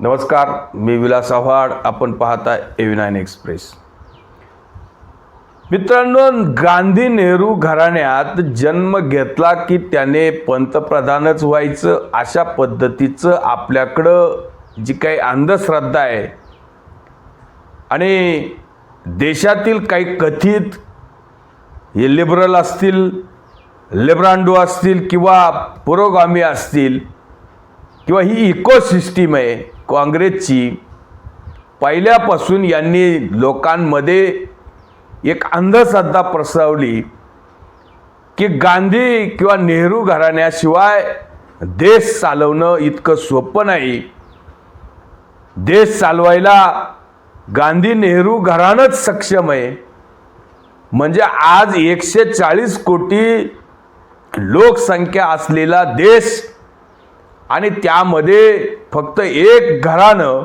नमस्कार मी विलास आव्हाड. आपण पाहता एव्ही नाईन एक्सप्रेस मित्रांनो गांधी नेहरू घराण्यात जन्म घेतला की त्याने पंतप्रधानच व्हायचं अशा पद्धतीचं आपल्याकडं जी काही अंधश्रद्धा आहे. आणि देशातील काही कथित हे लिबरल असतील लेब्रांडो असतील किंवा पुरोगामी असतील किंवा ही इकोसिस्टीम आहे काँग्रेसची पहिल्यापासून यांनी लोकांमध्ये एक अंधश्रद्धा प्रसवली की गांधी किंवा नेहरू घराण्याशिवाय देश चालवणं इतकं सोपं नाही. देश चालवायला गांधी नेहरू घराणंच सक्षम आहे. म्हणजे आज एकशे चाळीस कोटी लोकसंख्या असलेला देश आणि त्यामध्ये फक्त एक घरानं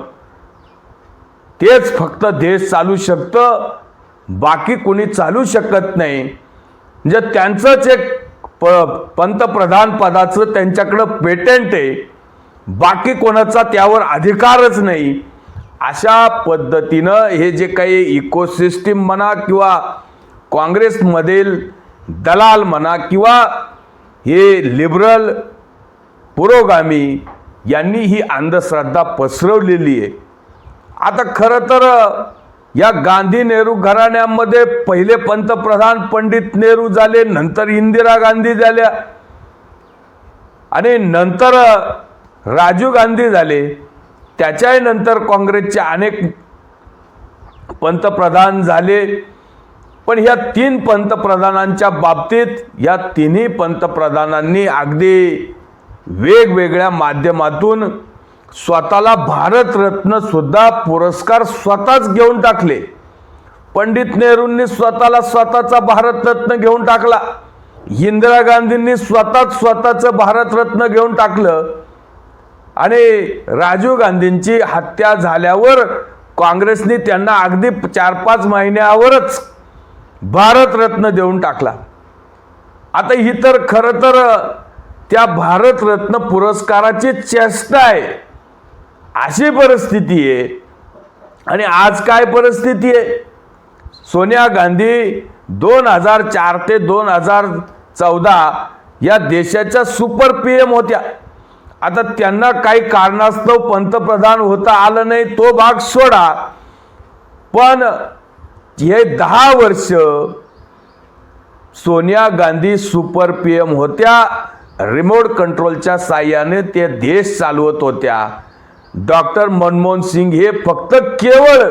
तेच फक्त देश चालू शकतं बाकी कोणी चालू शकत नाही. म्हणजे त्यांचंच एक प पंतप्रधान पदाचं त्यांच्याकडं पेटंट आहे. बाकी कोणाचा त्यावर अधिकारच नाही. अशा पद्धतीनं हे जे काही इकोसिस्टीम म्हणा किंवा काँग्रेसमधील दलाल म्हणा किंवा हे लिबरल पुरोगामी यांनी ही अंधश्रद्धा पसरवलेली आहे. आता खरं तर या गांधी नेहरू घराण्यामध्ये पहिले पंतप्रधान पंडित नेहरू झाले नंतर इंदिरा गांधी झाल्या आणि नंतर राजीव गांधी झाले. त्याच्याही नंतर काँग्रेसचे अनेक पंतप्रधान झाले. पण ह्या तीन पंतप्रधानांच्या बाबतीत या तिन्ही पंतप्रधानांनी अगदी वेगवेगळ्या माध्यमातून स्वतःला भारतरत्न सुद्धा पुरस्कार स्वतःच घेऊन टाकले. पंडित नेहरूंनी स्वतःला स्वतःचा भारतरत्न घेऊन टाकला. इंदिरा गांधींनी स्वतःच स्वतःचं भारतरत्न घेऊन टाकलं. आणि राजीव गांधींची हत्या झाल्यावर काँग्रेसने त्यांना अगदी चार पाच महिन्यावरच भारतरत्न देऊन टाकला. आता ही तर खरं तर त्या भारतरत्न पुरस्काराची चेष्टा आहे. अशी परिस्थिती आहे. आणि आज काय परिस्थिती आहे? सोनिया गांधी दोन हजार चार ते दोन हजार चौदा या देशाच्या सुपर पी एम होत्या. आता त्यांना काही कारणास्तव पंतप्रधान होता आलं नाही तो भाग सोडा. पण हे दहा वर्ष Sonia Gandhi super P M होत्या. रिमोट कंट्रोलच्या साह्याने ते देश चालवत होत्या. डॉक्टर मनमोहन सिंग हे फक्त केवळ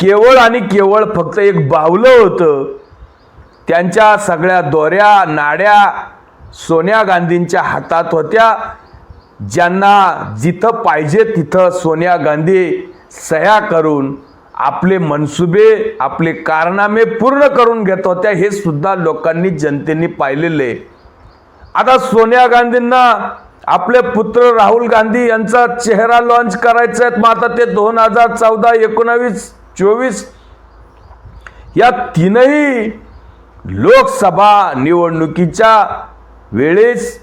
केवळ आणि केवळ फक्त एक बावलं होतं. त्यांच्या सगळ्या दोऱ्या नाड्या सोनिया गांधींच्या हातात होत्या. ज्यांना जिथं पाहिजे तिथं सोनिया गांधी सह्या करून आपले मनसुबे आपले कारनामे पूर्ण करून घेत होत्या हे सुद्धा लोकांनी जनतेने पाहिलेले. आता सोनिया गांधींना आपले पुत्र राहुल गांधी यांचा चेहरा लॉन्च करायचा आहे. मग आता ते दोन हजार चौदा एकोणावीस चोवीस या तीनही लोकसभा निवडणुकीच्या वेळेस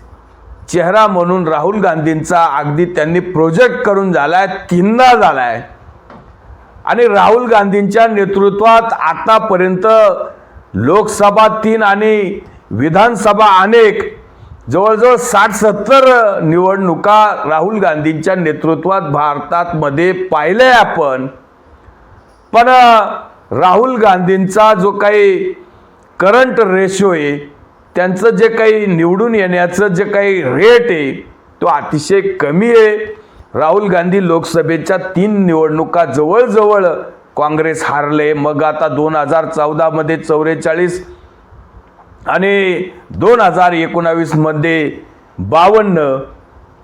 चेहरा म्हणून राहुल गांधींचा अगदी त्यांनी प्रोजेक्ट करून झालाय तीनदा झालाय. आणि राहुल गांधींच्या नेतृत्वात आतापर्यंत लोकसभा तीन आणि विधानसभा अनेक जवळजवळ साठ सत्तर निवडणुका राहुल गांधींच्या नेतृत्वात भारतात मध्ये पाहिल्या आपण. पण राहुल गांधींचा जो काही करंट रेशो आहे त्यांचं जे काही निवडून येण्याचं जे काही रेट आहे तो अतिशय कमी आहे. राहुल गांधी लोकसभेच्या तीन निवडणुका जवळजवळ काँग्रेस हारले मग आता दोन हजार चौदामध्ये चौवेचाळीस आणि दोन हजार एकोणावीसमध्ये बावन्न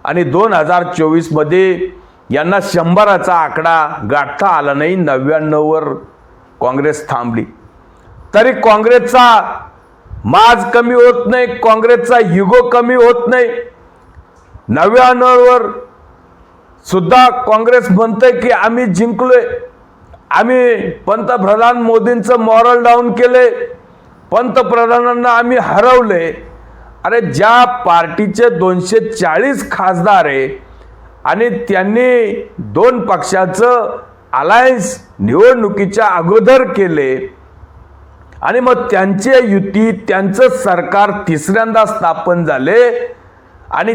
आणि दोन हजार चोवीसमध्ये यांना शंभराचा आकडा गाठता आला नाही नव्याण्णववर काँग्रेस थांबली. तरी काँग्रेसचा माज कमी होत नाही काँग्रेसचा युगो कमी होत नाही. नव्याण्णववर सुद्धा काँग्रेस म्हणतंय की आम्ही जिंकलोय. आम्ही पंतप्रधान मोदींचं मॉरल डाऊन केले पंतप्रधानांना आम्ही हरवले. अरे ज्या पार्टीचे दोनशे चाळीस खासदार आहे आणि त्यांनी दोन पक्षाचं अलायन्स निवडणुकीच्या अगोदर केले आणि मग त्यांचे युती त्यांचं सरकार तिसऱ्यांदा स्थापन झाले आणि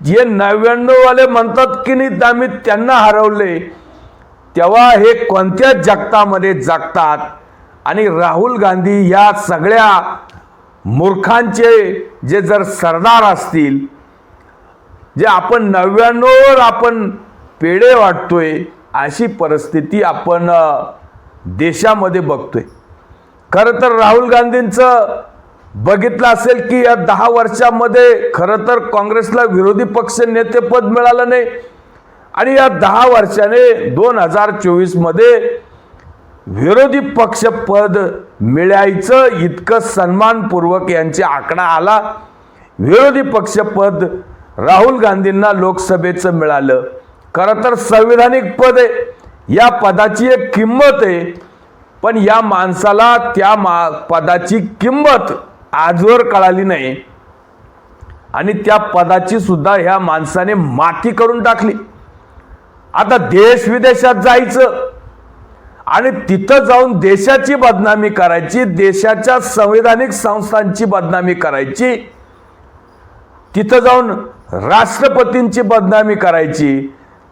जे नव्याण्णववाले म्हणतात की नाही आम्ही त्यांना हरवले. तेव्हा हे कोणत्या जगतामध्ये जगतात? आणि राहुल गांधी या सगळ्या मूर्खांचे जे जर सरदार असतील जे आपण नव्याण्णववर आपण पेढे वाटतोय अशी परिस्थिती आपण देशामध्ये बघतोय. खरं तर राहुल गांधींचं बघितलं असेल की या दहा वर्षामध्ये खरं तर काँग्रेसला विरोधी पक्ष नेतेपद मिळालं नाही. आणि या दहा वर्षाने दोन हजार चोवीसमध्ये विरोधी पक्ष पद मिळायचं इतकं सन्मानपूर्वक यांचे आकडा आला. विरोधी पक्ष पद राहुल गांधींना लोकसभेचं मिळालं. खरं तर संविधानिक पद आहे. या पदाची एक किंमत आहे. पण या माणसाला त्या मा पदाची किंमत आजवर कळाली नाही. आणि त्या पदाची सुद्धा ह्या माणसाने माती करून टाकली. आता देश विदेशात जायचं. आणि तिथं जाऊन देशाची बदनामी करायची देशाच्या संविधानिक संस्थांची बदनामी करायची तिथं जाऊन राष्ट्रपतींची बदनामी करायची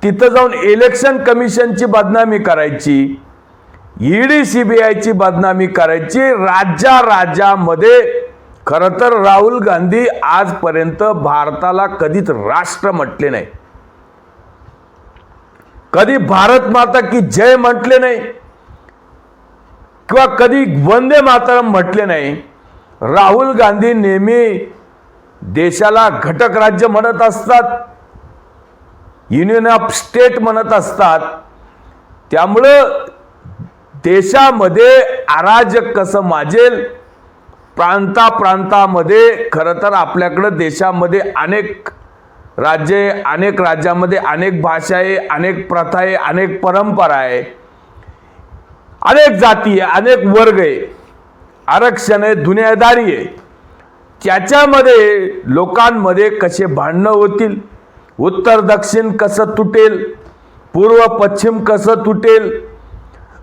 तिथं जाऊन इलेक्शन कमिशनची बदनामी करायची ईडी आयची बदनामी करायची राज्या राज्यामध्ये खरं तर राहुल गांधी आजपर्यंत भारताला कधीच राष्ट्र म्हटले नाही. कधी भारत माता की जय म्हटले नाही. किंवा कधी वंदे मातरम म्हटले नाही राहुल गांधी नेहमी देशाला घटक राज्य म्हणत असतात युनियन ऑफ स्टेट म्हणत असतात. त्यामुळं देशामध्ये अराजक कसं माजेल प्रांता प्रांतामध्ये खरं तर आपल्याकडं देशामध्ये अनेक राज्ये अनेक राज्यामध्ये अनेक भाषा आहे अनेक प्रथा आहे अनेक परंपरा आहे अनेक जाती आहे अनेक वर्ग आहे. आरक्षण आहे दुनियादारी आहे. त्याच्यामध्ये लोकांमध्ये कसे भांडणं होतील? उत्तर दक्षिण कसं तुटेल? पूर्व पश्चिम कसं तुटेल?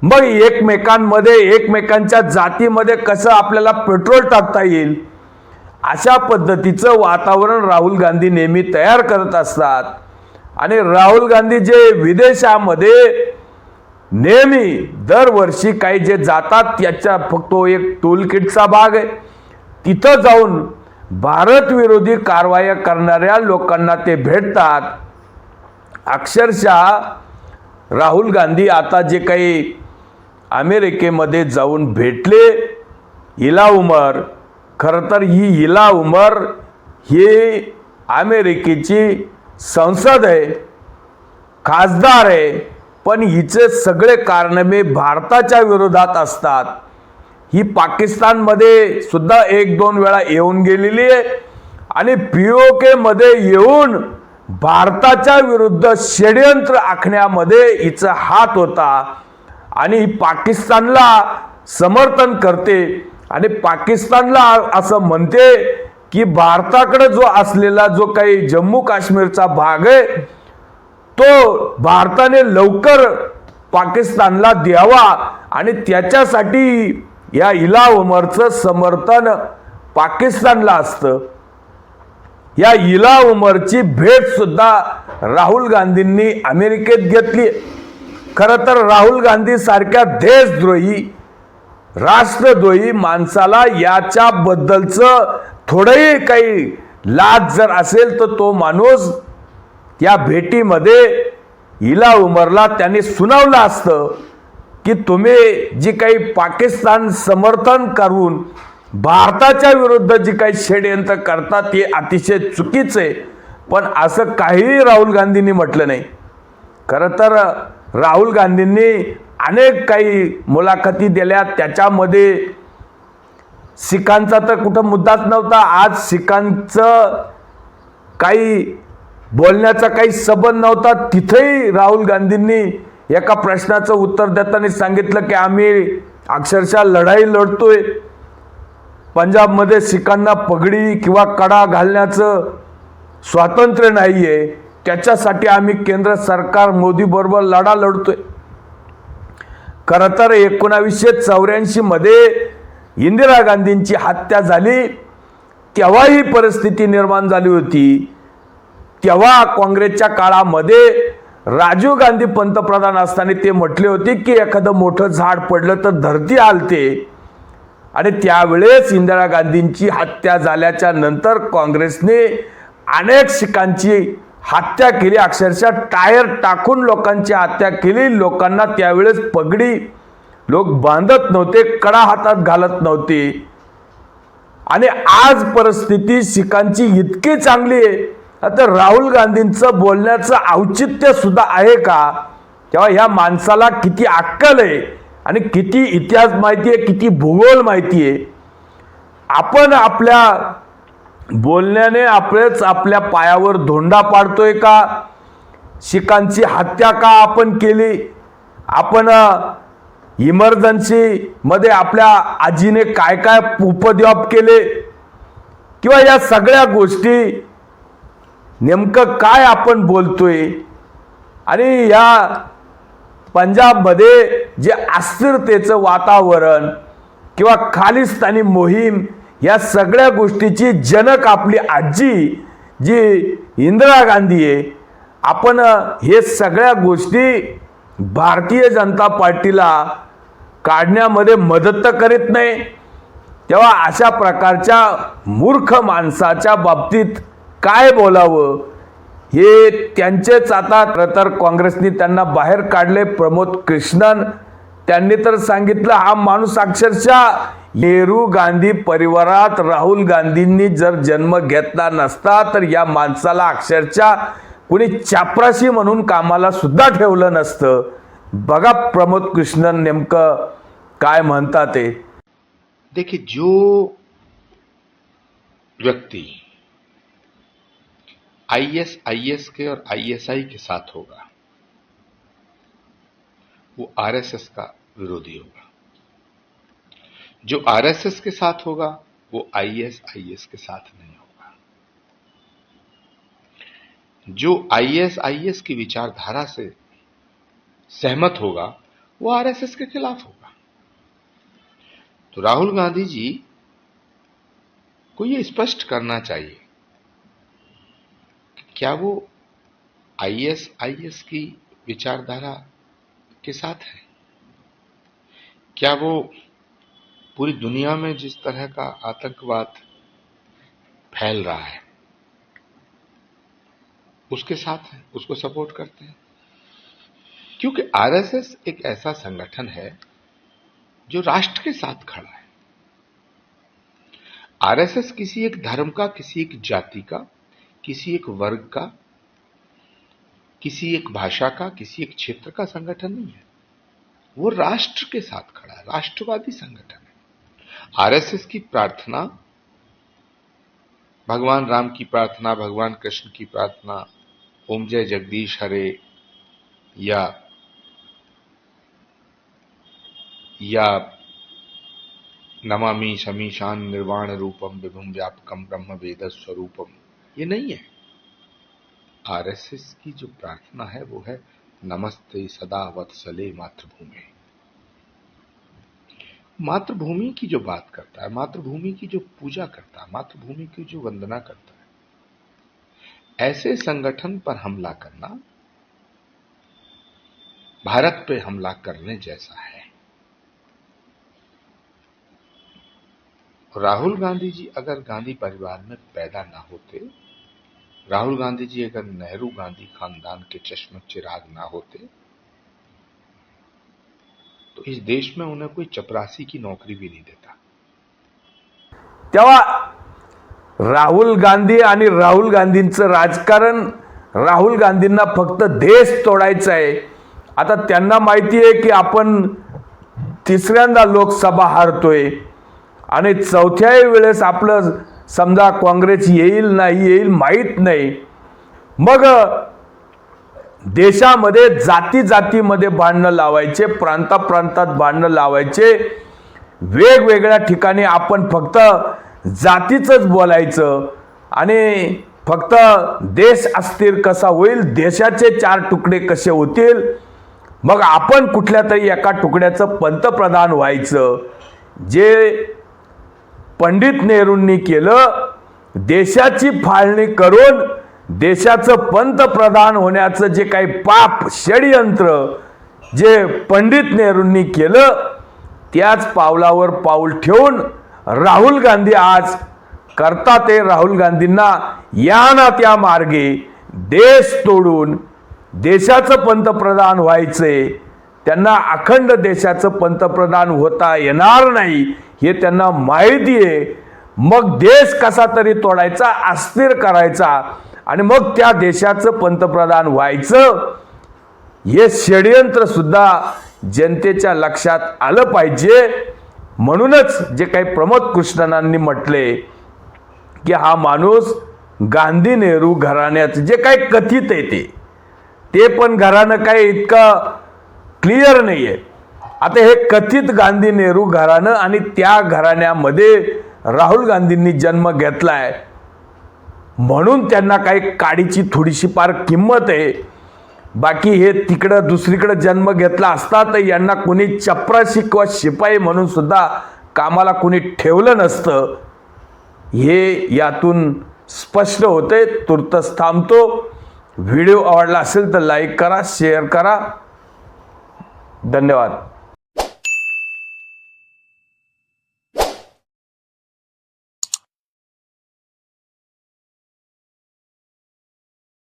मग एकमेकांमध्ये एकमेकांच्या जातीमध्ये कसं आपल्याला पेट्रोल टाकता येईल? अशा पद्धतीचं वातावरण राहुल गांधी नेहमी तयार करत असतात. आणि राहुल गांधी जे विदेशामध्ये नेहमी दरवर्षी काही जे जातात त्याच्या फक्त एक टूलकिटचा भाग आहे. तिथं जाऊन भारत विरोधी कारवाया करणाऱ्या लोकांना ते भेटतात. अक्षरशः राहुल गांधी आता जे काही अमेरिकेमध्ये जाऊन भेटले इला उमर खरं तर ही इला उमर ही अमेरिकेची संसद आहे खासदार आहे. पण हिचे सगळे कारनामे भारताच्या विरोधात असतात. ही पाकिस्तानमध्ये सुद्धा एक दोन वेळा येऊन गेलेली आहे. आणि पी ओ केमध्ये येऊन भारताच्या विरुद्ध षडयंत्र आखण्यामध्ये हिचा हात होता. आणि ही पाकिस्तानला समर्थन करते. आणि पाकिस्तानला असं म्हणते की भारताकडे जो असलेला जो काही जम्मू काश्मीरचा भाग आहे तो भारताने लवकर पाकिस्तानला द्यावा आणि त्याच्यासाठी या इला उमरचं समर्थन पाकिस्तानला असतं. या इला उमरची भेटसुद्धा राहुल गांधींनी अमेरिकेत घेतली. खरं तर राहुल गांधी सारख्या देशद्रोही राष्ट्रद्रोही माणसाला याच्याबद्दलचं थोडंही काही लाज जर असेल तर तो माणूस या भेटीमध्ये इला उमरला त्यांनी सुनावलं असतं की तुम्ही जी काही पाकिस्तान समर्थन करून भारताच्या विरुद्ध जी काही षडयंत्र करतात ते अतिशय चुकीचं आहे. पण असं काहीही राहुल गांधींनी म्हटलं नाही. खरं तर राहुल गांधींनी अनेक काही मुलाखती दिल्या. त्याच्यामध्ये सिखांचा तर कुठं मुद्दाच नव्हता. आज सिखांचं काही बोलण्याचा काही संबंध नव्हता. तिथेही राहुल गांधींनी एका प्रश्नाचं उत्तर देताना सांगितलं की आम्ही अक्षरशः लढाई लढतोय. पंजाबमध्ये शिखांना पगडी किंवा कडा घालण्याचं स्वातंत्र्य नाही आहे त्याच्यासाठी आम्ही केंद्र सरकार मोदीबरोबर लढा लढतोय. खरं तर एकोणावीसशे चौऱ्याऐंशीमध्ये इंदिरा गांधींची हत्या झाली. तेव्हा ही परिस्थिती निर्माण झाली होती. तेव्हा काँग्रेसच्या काळामध्ये राजीव गांधी पंतप्रधान असताना ते म्हटले होते की एखादं मोठं झाड पडलं तर धरती हालते आणि त्यावेळेस इंदिरा गांधींची हत्या झाल्याच्यानंतर काँग्रेसने अनेक शिखांची हत्या केली. अक्षरशः टायर टाकून लोकांची हत्या केली. लोकांना त्यावेळेस पगडी लोक बांधत नव्हते कडा हातात घालत नव्हते. आणि आज परिस्थिती शिखांची इतकी चांगली आहे. आता राहुल गांधींचं बोलण्याचं औचित्य सुद्धा आहे का? तेव्हा ह्या माणसाला किती अक्कल आहे आणि किती इतिहास माहिती आहे किती भूगोल माहिती आहे. आपण आपल्या बोलण्याने आपलेच आपल्या पायावर धोंडा पाडतोय का? शिखांची हत्या का आपण केली? आपण इमर्जन्सीमध्ये आपल्या आजीने काय काय उपद्व्याप केले? किंवा या सगळ्या गोष्टी नेमकं काय आपण बोलतोय? आणि या पंजाबमध्ये जे अस्थिरतेचं वातावरण किंवा खालिस्तानी मोहीम या सगळ्या गोष्टीची जनक आपली आजी जी इंदिरा गांधी आहे आपण हे सगळ्या गोष्टी भारतीय जनता पार्टीला काढण्यामध्ये मदत तर करीत नाही. तेव्हा अशा प्रकारच्या मूर्ख माणसाच्या बाबतीत काय बोलावं? हे त्यांचेच आता खरं तर काँग्रेसने त्यांना बाहेर काढले प्रमोद कृष्णन. त्यांनी तर सांगितलं हा माणूस अक्षरशः नेहरू गांधी परिवारात राहुल गांधींनी जर जन्म घेतला नसता तर या माणसाला अक्षरशः कुणी चापराशी म्हणून कामाला सुद्धा ठेवलं नसतं. बघा प्रमोद कृष्णन नेमकं काय म्हणतात ते. देखिए जो व्यक्ति आईएस आईएस के और आईएसआई के साथ होगा। वो आरएसएस का विरोधी होगा। जो आरएसएस के साथ होगा, वो आईएस आईएस के साथ नहीं होगा। जो आईएस आईएस की विचारधारा से सहमत होगा, वो आरएसएस के खिलाफ होगा। तो राहुल गांधी जी को ये स्पष्ट करना चाहिए क्या वो आईएस आईएस की विचारधारा के साथ है? क्या वो पूरी दुनिया में जिस तरह का आतंकवाद फैल रहा है, उसके साथ है, उसको सपोर्ट करते हैं? क्योंकि आरएसएस एक ऐसा संगठन है जो राष्ट्र के साथ खड़ा है। आरएसएस किसी एक धर्म का, किसी एक जाति का किसी एक वर्ग का, किसी एक भाषा का, किसी एक क्षेत्र का संगठन नहीं है। वो राष्ट्र के साथ खड़ा है, राष्ट्रवादी संगठन है। आरएसएस की प्रार्थना, भगवान राम की प्रार्थना, भगवान कृष्ण की प्रार्थना, ओम जय जगदीश हरे, या या नमामि शमीशान निर्वाण रूपम विभुम व्यापकम ब्रह्म वेद स्वरूपम ये नहीं है। आरएसएस की जो प्रार्थना है, वो है, नमस्ते सदा वत्सले मातृभूमि। मातृभूमि की जो बात करता है, मातृभूमि की जो पूजा करता है, मातृभूमि की जो वंदना करता है, ऐसे संगठन पर हमला करना, भारत पे हमला करने जैसा है। राहुल गांधी जी अगर गांधी परिवार में पैदा ना होते राहुल गांधी जी अगर नेहरू गांधी खानदान के चश्म चिराग ना होते तो इस देश में उन्हें कोई चपरासी की नौकरी भी नहीं देता। तेव्हा राहुल गांधी आणि राहुल गांधींचं राजकारण राहुल गांधींना फक्त देश तोडायचा आहे. आता त्यांना माहिती आहे की आपण तिसऱ्यांदा लोकसभा हारतोय. आणि चौथ्याही वेळेस आपलं समजा काँग्रेस येईल नाही येईल माहीत नाही. मग देशामध्ये जाती जातीमध्ये भांडणं लावायचे प्रांताप्रांतात भांडणं लावायचे. वेगवेगळ्या ठिकाणी आपण फक्त जातीचंच बोलायचं आणि फक्त देश अस्थिर कसा होईल देशाचे चार तुकडे कसे होतील? मग आपण कुठल्या तरी एका तुकड्याचं पंतप्रधान व्हायचं जे पंडित नेहरूंनी केलं देशाची फाळणी करून देशाचं पंतप्रधान होण्याचं जे काही पाप षडयंत्र जे पंडित नेहरूंनी केलं त्याच पावलावर पाऊल ठेवून राहुल गांधी आज करता ते राहुल गांधींना या ना त्या मार्गे देश तोडून देशाचं पंतप्रधान व्हायचे त्यांना अखंड देशाचं पंतप्रधान होता येणार नाही हे त्यांना माहिती आहे. मग देश कसा तरी तोडायचा अस्थिर करायचा आणि मग त्या देशाचं पंतप्रधान व्हायचं हे षडयंत्र सुद्धा जनतेच्या लक्षात आलं पाहिजे. म्हणूनच जे काही प्रमोद कृष्णनांनी म्हटले की हा माणूस गांधी नेहरू घराण्याचं जे काही कथित आहे ते ते पण घराणं काही इतकं क्लिअर नाही आहे आता हे कथित गांधी नेहरू घराणं आणि त्या घराण्यामध्ये राहुल गांधींनी जन्म घेतलाय. म्हणून त्यांना काही काडीची थोडीशी फार किंमत आहे. बाकी हे तिकडं दुसरीकडं जन्म घेतला असता तर यांना कोणी चपराशी किंवा शिपाई म्हणून सुद्धा कामाला कोणी ठेवलं नसतं. हे यातून स्पष्ट होते तुर्तच थांबतो. व्हिडिओ आवडला असेल तर लाईक करा शेअर करा. धन्यवाद.